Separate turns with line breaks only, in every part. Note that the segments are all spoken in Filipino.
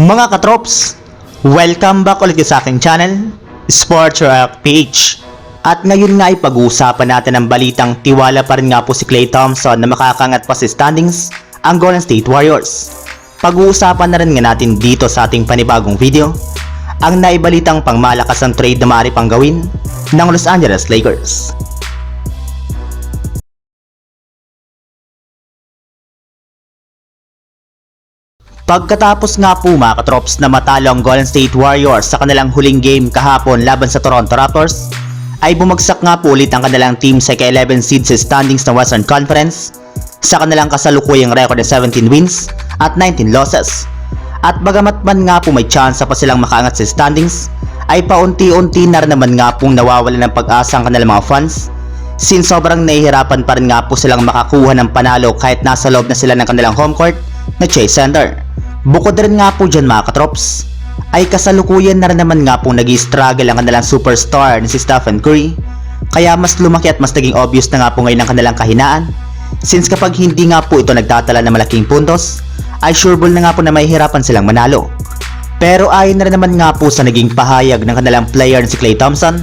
Mga katrops, welcome back ulit sa aking channel, Sports Rock PH. At ngayon nga ay pag-uusapan natin ang balitang tiwala pa rin nga po si Klay Thompson na makakangat pa sa standings ang Golden State Warriors. Pag-uusapan na rin nga natin dito sa ating panibagong video ang naibalitang pangmalakas ang trade na maaari pang gawin ng Los Angeles Lakers. Pagkatapos nga po mga katrops na matalo ang Golden State Warriors sa kanilang huling game kahapon laban sa Toronto Raptors, ay bumagsak nga po ulit ang kanilang team sa ka-11 seed sa standings ng Western Conference sa kanilang kasalukuyang record na 17 wins at 19 losses. At bagamat man nga po may chance pa silang makaangat sa standings, ay paunti-unti na rin naman nga pong nawawala ng pag-asa ang kanilang mga fans since sobrang nahihirapan pa rin nga po silang makakuha ng panalo kahit nasa loob na sila ng kanilang home court na Chase Center. Bukod rin nga po dyan mga katrops, ay kasalukuyan na rin naman nga po nag struggle ang kanilang superstar na si Stephen Curry. Kaya mas lumaki at mas naging obvious na nga po ngayon ang kanilang kahinaan. Since kapag hindi nga po ito nagtatala ng malaking puntos, ay sureball na nga po na mahihirapan silang manalo. Pero ayon na rin naman nga po sa naging pahayag ng kanilang player na si Klay Thompson,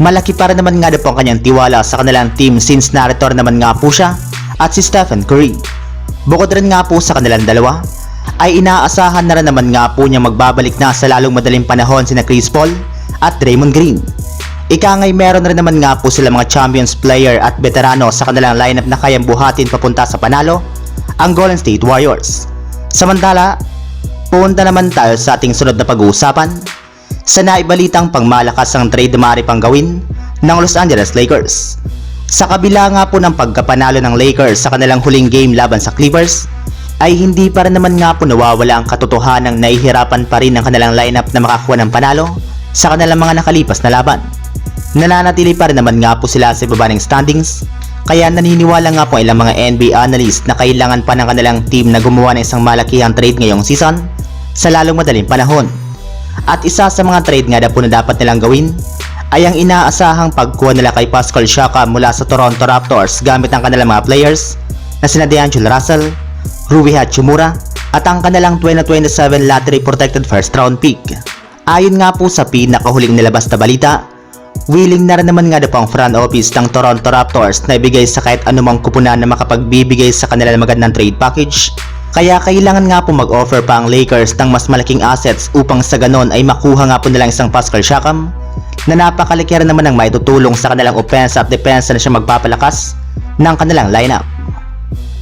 malaki pa rin naman nga daw po ang kanyang tiwala sa kanilang team since na-return naman nga po siya at si Stephen Curry. Bukod rin nga po sa kanilang dalawa, ay inaasahan na rin naman nga po niya magbabalik na sa lalong madaling panahon sina Chris Paul at Draymond Green. Ika nga'y meron rin naman nga po sila mga champions player at veterano sa kanilang lineup na kayang buhatin papunta sa panalo, ang Golden State Warriors. Samantala, punta naman tayo sa ating sunod na pag-uusapan sa naibalitang pangmalakas ang trade na maaari pang gawin ng Los Angeles Lakers. Sa kabila nga po ng pagkapanalo ng Lakers sa kanilang huling game laban sa Clippers, ay hindi pa rin naman nga po nawawala ang katotohanang nahihirapan pa rin ang kanilang lineup na makakuha ng panalo sa kanilang mga nakalipas na laban. Nananatili pa rin naman nga po sila sa ibaba ng standings, kaya naniniwala nga po ilang mga NBA analyst na kailangan pa ng kanilang team na gumawa ng isang malakihang trade ngayong season sa lalong madaling panahon. At isa sa mga trade nga na po na dapat nilang gawin ay ang inaasahang pagkuha nila kay Pascal Siakam mula sa Toronto Raptors gamit ang kanilang mga players na sina DeAngelo Russell, Rui Hachimura at ang kanilang 2027 lottery protected first round pick. Ayon nga po sa pinakahuling nilabas na balita, willing na rin naman nga daw ang front office ng Toronto Raptors na ibigay sa kahit anumang kupunan na makapagbibigay sa kanila ng magandang trade package. Kaya kailangan nga po mag-offer pa ang Lakers ng mas malaking assets upang sa ganon ay makuha nga po nilang isang Pascal Siakam na napakalaki naman ang maitutulong sa kanilang offense at defense na siya magpapalakas ng kanilang lineup.